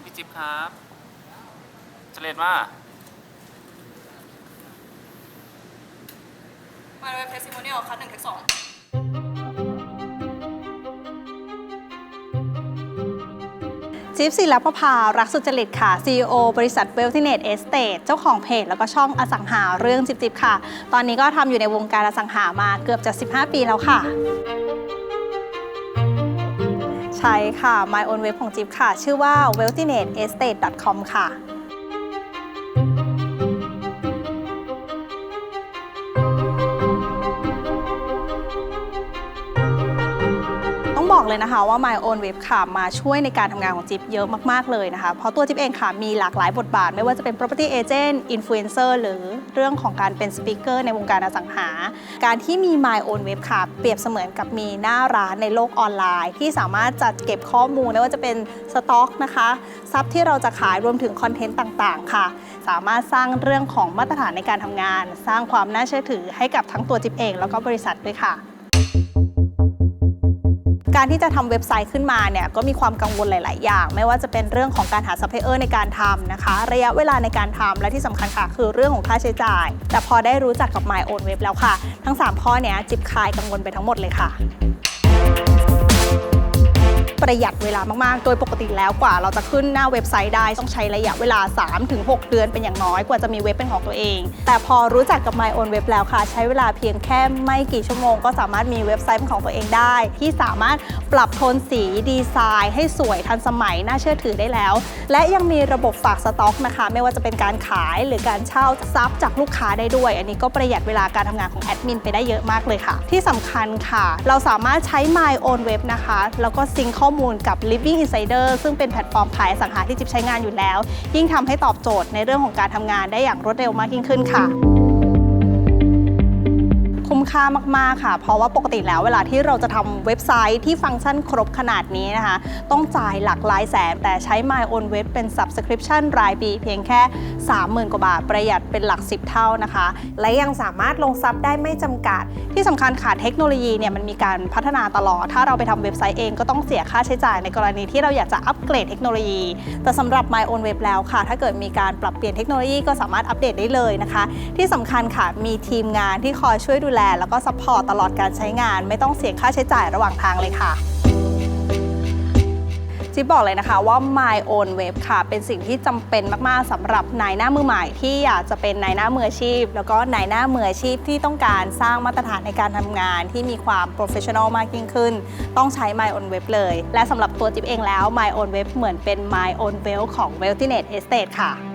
ญพี่จิ๊บครับเจเลดมามาเลยเทสติโมเนียลคัดหนึ่งเทคสองจิ๊บศิลปภารักสุจริตค่ะ CEO บริษัทเวล t ิเน t เอสเต e เจ้าของเพจ แล้วก็ช่องอสังหาเรื่องจิบจิบค่ะ ตอนนี้ก็ทำอยู่ในวงการอสังหามาเกือบจะ 15 ปีแล้วค่ะ ใช่ค่ะ My Own Web ของจิ๊บค่ะ ชื่อว่า w e l t h i n e t e s t a t e c o m ค่ะ บอกเลยนะคะว่า My Own Web ค่ะมาช่วยในการทำงานของจิ๊บเยอะมาก ๆ เลยนะคะ เพราะตัวจิ๊บเองค่ะมีหลากหลายบทบาท ไม่ว่าจะเป็น property agent influencer หรือเรื่องของการเป็น speaker ในวงการอสังหา การที่มี My Own Web ค่ะ เปรียบเสมือนกับมีหน้าร้านในโลกออนไลน์ ที่สามารถจัดเก็บข้อมูลไม่ว่าจะเป็นสต็อกนะคะทรัพย์ที่เราจะขายรวมถึงคอนเทนต์ต่าง ๆ ค่ะ สามารถสร้างเรื่องของมาตรฐานในการทำงาน สร้างความน่าเชื่อถือให้กับทั้งตัวจิ๊บเอง แล้วก็บริษัทด้วยค่ะ การที่จะทำเว็บไซต์ขึ้นมาเนี่ยก็มีความกังวลหลาย ๆ อย่าง ไม่ว่าจะเป็นเรื่องของการหาซัพพลายเออร์ในการทำนะคะ ระยะเวลาในการทำและที่สำคัญค่ะ คือเรื่องของค่าใช้จ่าย แต่พอได้รู้จักกับ My Own Web แล้วค่ะ ทั้ง 3 ข้อเนี้ยจิบคลายกังวลไปทั้งหมดเลยค่ะ ประหยัดเวลามากๆ โดยปกติแล้วกว่า เราจะขึ้นหน้าเว็บไซต์ได้ต้องใช้ระยะเวลา 3-6 เดือนเป็นอย่างน้อยกว่าจะมีเว็บเป็นของตัวเอง แต่พอรู้จักกับ My Own Web แล้วค่ะ ใช้เวลาเพียงแค่ไม่กี่ชั่วโมง ก็สามารถมีเว็บไซต์เป็นของตัวเองได้ ที่สามารถปรับโทนสีดีไซน์ ให้สวยทันสมัยน่าเชื่อถือได้แล้ว และยังมีระบบฝากสต็อกนะคะ ไม่ว่าจะเป็นการขายหรือการเช่าซับจากลูกค้าได้ด้วย อันนี้ก็ประหยัดเวลาการทำงานของแอดมินไปได้เยอะมากเลยค่ะ ที่สำคัญค่ะ เราสามารถใช้ My Own Web นะคะ แล้วก็ซิงข้อมูลกับ Living Insider ซึ่งเป็นแพลตฟอร์มขายสังหาที่จิ๊บใช้งานอยู่แล้ว ยิ่งทำให้ตอบโจทย์ในเรื่องของการทำงานได้อย่างรวดเร็วมากยิ่งขึ้นค่ะ คุ้มค่ามากๆค่ะ เพราะว่าปกติแล้วเวลาที่เราจะทำเว็บไซต์ที่ฟังก์ชันครบขนาดนี้นะคะ ต้องจ่ายหลักหลายแสน แต่ใช้ My Own Web เป็น Subscription รายปีเพียงแค่ 30,000 กว่าบาท ประหยัดเป็นหลัก 10 เท่านะคะ และยังสามารถลงซับได้ไม่จำกัด ที่สำคัญค่ะเทคโนโลยีเนี่ยมันมีการพัฒนาตลอด ถ้าเราไปทำเว็บไซต์เองก็ต้องเสียค่าใช้จ่ายในกรณีที่เราอยากจะอัปเกรดเทคโนโลยี แต่สำหรับ My Own Web แล้วค่ะ ถ้าเกิดมีการปรับเปลี่ยนเทคโนโลยีก็สามารถอัปเดตได้เลยนะคะ ที่สำคัญค่ะมีทีมงานที่คอยช่วยดูแลแล้วก็ซัพพอร์ตตลอดการใช้งาน ไม่ต้องเสียค่าใช้จ่ายระหว่างทางเลยค่ะจิ๊บบอกเลยนะคะว่า My Own Web ค่ะ เป็นสิ่งที่จำเป็นมากๆสำหรับนายหน้ามือใหม่ที่อยากจะเป็นนายหน้ามืออาชีพ แล้วก็นายหน้ามืออาชีพที่ต้องการสร้างมาตรฐานในการทำงาน ที่มีความ professional มากยิ่งขึ้น ต้องใช้ My Own Web เลย และสำหรับตัวจิ๊บเองแล้ว My Own Web เหมือนเป็น My Own Web ของ w e l t h i n e t Estate ค่ะ